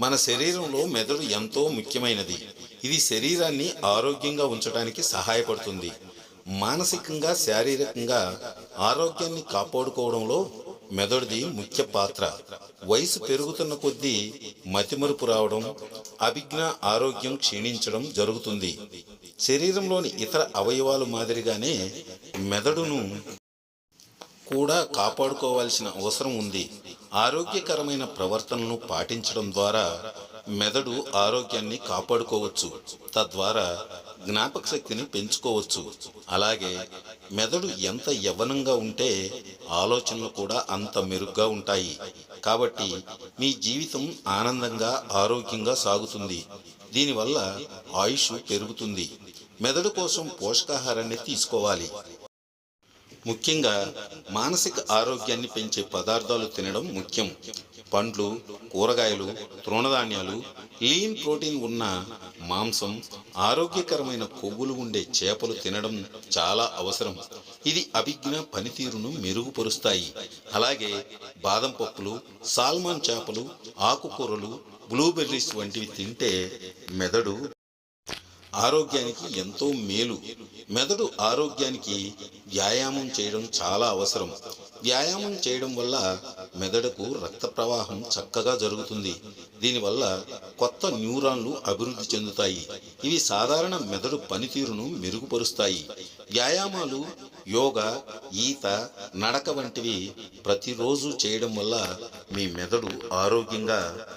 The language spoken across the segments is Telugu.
మన శరీరంలో మెదడు ఎంతో ముఖ్యమైనది. ఇది శరీరాన్ని ఆరోగ్యంగా ఉంచడానికి సహాయపడుతుంది. మానసికంగా శారీరకంగా ఆరోగ్యాన్ని కాపాడుకోవడంలో మెదడుది ముఖ్య పాత్ర. వయసు పెరుగుతున్న కొద్దీ మతిమరుపు రావడం అభిజ్ఞ ఆరోగ్యం క్షీణించడం జరుగుతుంది. శరీరంలోని ఇతర అవయవాలు మాదిరిగానే మెదడును కూడా కాపాడుకోవాల్సిన అవసరం ఉంది. ఆరోగ్యకరమైన ప్రవర్తనను పాటించడం ద్వారా మెదడు ఆరోగ్యాన్ని కాపాడుకోవచ్చు. తద్వారా జ్ఞాపక శక్తిని పెంచుకోవచ్చు. అలాగే మెదడు ఎంత యవ్వనంగా ఉంటే ఆలోచనలు కూడా అంత మెరుగ్గా ఉంటాయి. కాబట్టి మీ జీవితం ఆనందంగా ఆరోగ్యంగా సాగుతుంది. దీనివల్ల ఆయుష్ పెరుగుతుంది. మెదడు కోసం పోషకాహారాన్ని తీసుకోవాలి. ముఖ్యంగా మానసిక ఆరోగ్యాన్ని పెంచే పదార్థాలు తినడం ముఖ్యం. పండ్లు కూరగాయలు తృణధాన్యాలు లీన్ ప్రోటీన్ ఉన్న మాంసం ఆరోగ్యకరమైన కొవ్వులు ఉండే చేపలు తినడం చాలా అవసరం. ఇది అభిజ్ఞ పనితీరును మెరుగుపరుస్తాయి. అలాగే బాదం పప్పులు సాల్మాన్ చేపలు ఆకుకూరలు బ్లూబెర్రీస్ వంటివి తింటే మెదడు ఆరోగ్యానికి ఎంతో మేలు. మెదడు ఆరోగ్యానికి వ్యాయామం చేయడం చాలా అవసరం. వ్యాయామం చేయడం వల్ల మెదడుకు రక్త ప్రవాహం చక్కగా జరుగుతుంది. దీనివల్ల కొత్త న్యూరాన్లు అభివృద్ధి చెందుతాయి. ఇవి సాధారణ మెదడు పనితీరును మెరుగుపరుస్తాయి. వ్యాయామాలు యోగా ఈత నడక వంటివి ప్రతిరోజు చేయడం వల్ల మీ మెదడు ఆరోగ్యంగా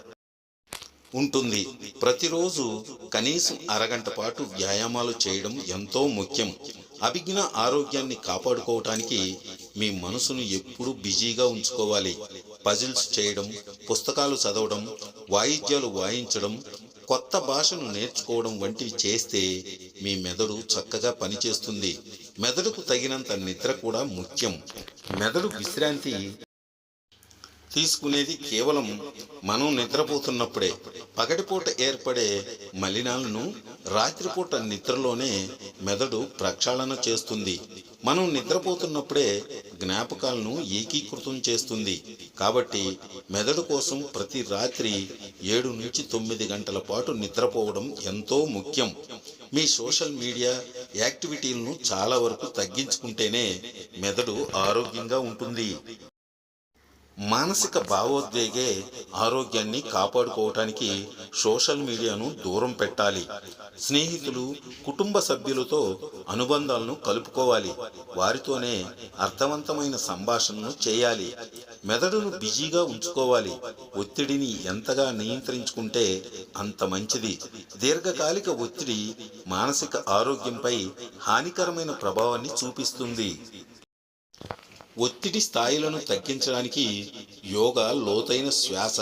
ఉంటుంది. ప్రతిరోజు కనీసం అరగంట పాటు వ్యాయామాలు చేయడం ఎంతో ముఖ్యం. అభిజ్ఞ ఆరోగ్యాన్ని కాపాడుకోవటానికి మీ మనసును ఎప్పుడూ బిజీగా ఉంచుకోవాలి. పజిల్స్ చేయడం పుస్తకాలు చదవడం వాయిద్యాలు వాయించడం కొత్త భాషను నేర్చుకోవడం వంటివి చేస్తే మీ మెదడు చక్కగా పనిచేస్తుంది. మెదడుకు తగినంత నిద్ర కూడా ముఖ్యం. మెదడు విశ్రాంతి తీసుకునేది కేవలం మనం నిద్రపోతున్నప్పుడే. పగటిపూట ఏర్పడే మలినాలను రాత్రిపూట నిద్రలోనే మెదడు ప్రక్షాళన చేస్తుంది. మనం నిద్రపోతున్నప్పుడే జ్ఞాపకాలను ఏకీకృతం చేస్తుంది. కాబట్టి మెదడు కోసం ప్రతి రాత్రి ఏడు నుంచి తొమ్మిది గంటల పాటు నిద్రపోవడం ఎంతో ముఖ్యం. మీ సోషల్ మీడియా యాక్టివిటీలను చాలా వరకు తగ్గించుకుంటేనే మెదడు ఆరోగ్యంగా ఉంటుంది. మానసిక భావోద్వేగే ఆరోగ్యాన్ని కాపాడుకోవటానికి సోషల్ మీడియాను దూరం పెట్టాలి. స్నేహితులు కుటుంబ సభ్యులతో అనుబంధాలను కలుపుకోవాలి. వారితోనే అర్థవంతమైన సంభాషణను చేయాలి. మెదడును బిజీగా ఉంచుకోవాలి. ఒత్తిడిని ఎంతగా నియంత్రించుకుంటే అంత మంచిది. దీర్ఘకాలిక ఒత్తిడి మానసిక ఆరోగ్యంపై హానికరమైన ప్రభావాన్ని చూపిస్తుంది. ఒత్తిడి స్థాయిలను తగ్గించడానికి యోగా లోతైన శ్వాస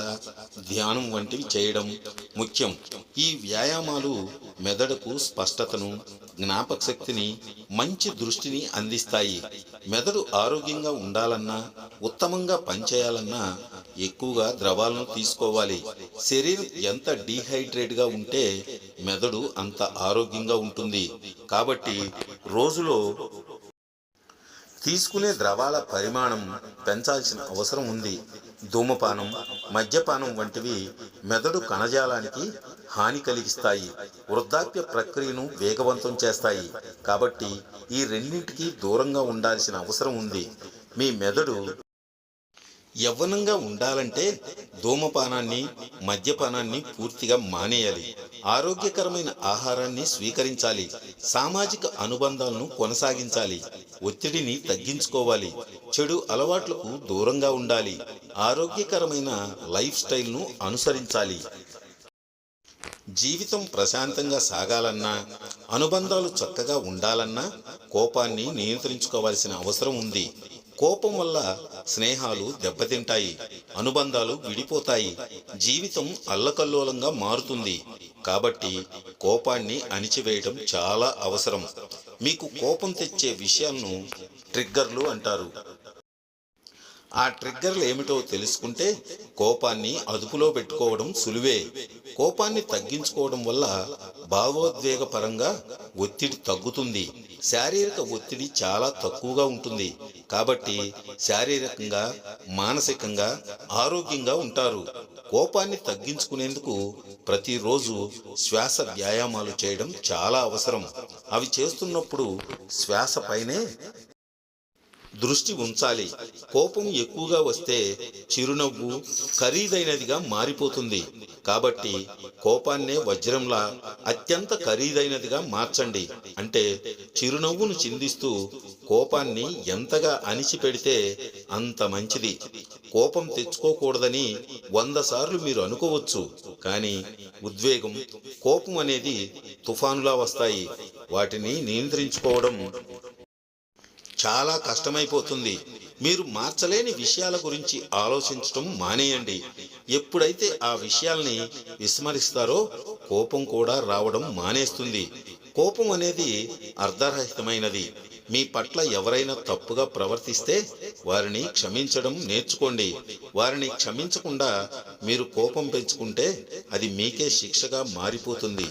ధ్యానం వంటివి చేయడం ముఖ్యం. ఈ వ్యాయామాలు మెదడుకు స్పష్టతను జ్ఞాపక శక్తిని మంచి దృష్టిని అందిస్తాయి. మెదడు ఆరోగ్యంగా ఉండాలన్నా ఉత్తమంగా పనిచేయాలన్నా ఎక్కువగా ద్రవాలను తీసుకోవాలి. శరీరం ఎంత డీహైడ్రేట్గా ఉంటే మెదడు అంత ఆరోగ్యంగా ఉంటుంది. కాబట్టి రోజులో తీసుకునే ద్రవాల పరిమాణం పెంచాల్సిన అవసరం ఉంది. ధూమపానం మద్యపానం వంటివి మెదడు కణజాలానికి హాని కలిగిస్తాయి. వృద్ధాప్య ప్రక్రియను వేగవంతం చేస్తాయి. కాబట్టి ఈ రెండింటికి దూరంగా ఉండాల్సిన అవసరం ఉంది. మీ మెదడు యవ్వనంగా ఉండాలంటే ధూమపానాన్ని మద్యపానాన్ని పూర్తిగా మానేయాలి. ఆరోగ్యకరమైన ఆహారాన్ని స్వీకరించాలి. సామాజిక అనుబంధాలను కొనసాగించాలి. ఒత్తిడిని తగ్గించుకోవాలి. చెడు అలవాట్లకు దూరంగా ఉండాలి. ఆరోగ్యకరమైన లైఫ్ స్టైల్ను అనుసరించాలి. జీవితం ప్రశాంతంగా సాగాలన్నా అనుబంధాలు చక్కగా ఉండాలన్నా కోపాన్ని నియంత్రించుకోవాల్సిన అవసరం ఉంది. కోపం వల్ల స్నేహాలు దెబ్బతింటాయి. అనుబంధాలు విడిపోతాయి. జీవితం అల్లకల్లోలంగా మారుతుంది. కాబట్టి కోపాన్ని అణిచివేయడం చాలా అవసరం. మీకు కోపం తెచ్చే విషయాలను ట్రిగ్గర్లు అంటారు. ఆ ట్రిగ్గర్లు ఏమిటో తెలుసుకుంటే కోపాన్ని అదుపులో పెట్టుకోవడం సులువే. కోపాన్ని తగ్గించుకోవడం వల్ల భావోద్వేగపరంగా ఒత్తిడి తగ్గుతుంది. శారీరక ఒత్తిడి చాలా తక్కువగా ఉంటుంది. కాబట్టి శారీరకంగా మానసికంగా ఆరోగ్యంగా ఉంటారు. కోపాన్ని తగ్గించుకునేందుకు ప్రతిరోజు శ్వాస వ్యాయామాలు చేయడం చాలా అవసరం. అవి చేస్తున్నప్పుడు శ్వాస పైనే దృష్టి ఉంచాలి. కోపం ఎక్కువగా వస్తే చిరునవ్వు ఖరీదైనదిగా మారిపోతుంది. కాబట్టి కోపాన్నే వజ్రంలా అత్యంత ఖరీదైనదిగా మార్చండి. అంటే చిరునవ్వును చిందిస్తూ కోపాన్ని ఎంతగా అణిచిపెడితే అంత మంచిది. కోపం తెచ్చుకోకూడదని వంద సార్లు మీరు అనుకోవచ్చు. కానీ ఉద్వేగం కోపం అనేది తుఫానులా వస్తాయి. వాటిని నియంత్రించుకోవడం చాలా కష్టమైపోతుంది. మీరు మార్చలేని విషయాల గురించి ఆలోచించటం మానేయండి. ఎప్పుడైతే ఆ విషయాల్ని విస్మరిస్తారో కోపం కూడా రావడం మానేస్తుంది. కోపం అనేది అర్ధరహితమైనది. మీ పట్ల ఎవరైనా తప్పుగా ప్రవర్తిస్తే వారిని క్షమించడం నేర్చుకోండి. వారిని క్షమించకుండా మీరు కోపం పెంచుకుంటే అది మీకే శిక్షగా మారిపోతుంది.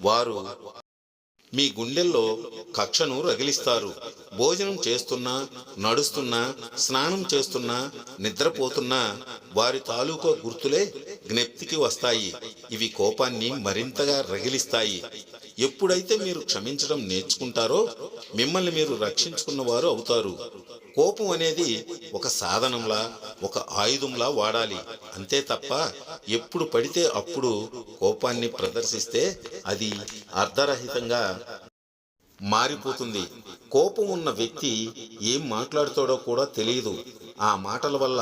వారు మీ గుండెల్లో కక్షను రగిలిస్తారు. భోజనం చేస్తున్నా నడుస్తున్నా స్నానం చేస్తున్నా నిద్రపోతున్నా వారి తాలూకా గుర్తులే జ్ఞప్తికి వస్తాయి. ఇవి కోపాన్ని మరింతగా రగిలిస్తాయి. ఎప్పుడైతే మీరు క్షమించడం నేర్చుకుంటారో మిమ్మల్ని మీరు రక్షించుకున్నవారు అవుతారు. కోపం అనేది ఒక సాధనంలా ఒక ఆయుధంలా వాడాలి. అంతే తప్ప ఎప్పుడు పడితే అప్పుడు కోపాన్ని ప్రదర్శిస్తే అది అర్ధరహితంగా మారిపోతుంది. కోపం ఉన్న వ్యక్తి ఏం మాట్లాడుతాడో కూడా తెలియదు. ఆ మాటల వల్ల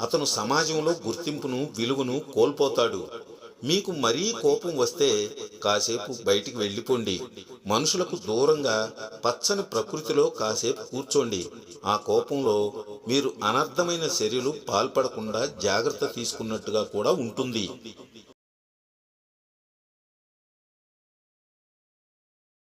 అతను సమాజంలో గుర్తింపును విలువను కోల్పోతాడు. మీకు మరీ కోపం వస్తే కాసేపు బయటికి వెళ్ళిపోండి. మనుషులకు దూరంగా పచ్చని ప్రకృతిలో కాసేపు కూర్చోండి. ఆ కోపంలో మీరు అనర్థమైన చర్యలు పాల్పడకుండా జాగ్రత్త తీసుకున్నట్టుగా కూడా ఉంటుంది.